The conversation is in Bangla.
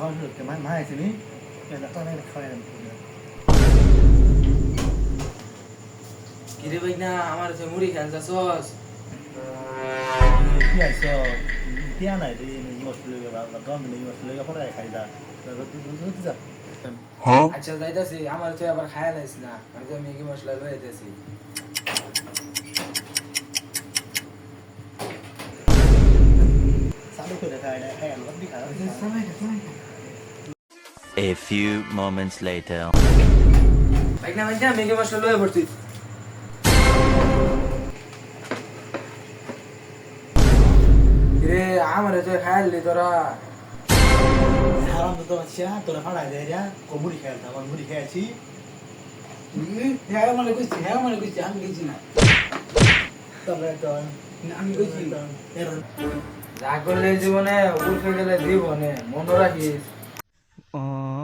가운데 많이 많이 했으니 내가 떠나는 가야 কিরে ভাই না আমার তো মুড়ি খান সস কি আইছ দিয়া নাই তুই ইউজ করে গেলা দম নেই ইউজ করে পরে খাই দা তুই A few moments later. ভাই না ভাই না ম্যাগি মশলা লয়ে পড়ছি কিরে আমার তুই খায়ালি তোরা হারাম তো আচ্ছা তোরা ফাড়াই দে রে কোমুড়ি খাই আমার মুড়ি খাইছি হ্যাঁ মানে কইছি হ্যাঁ মানে কইছি আমি কইছি না তবে তো আমি কইছি যা করলে জীবনে উঠে গেলে জীবনে মনে রাখিস Oh.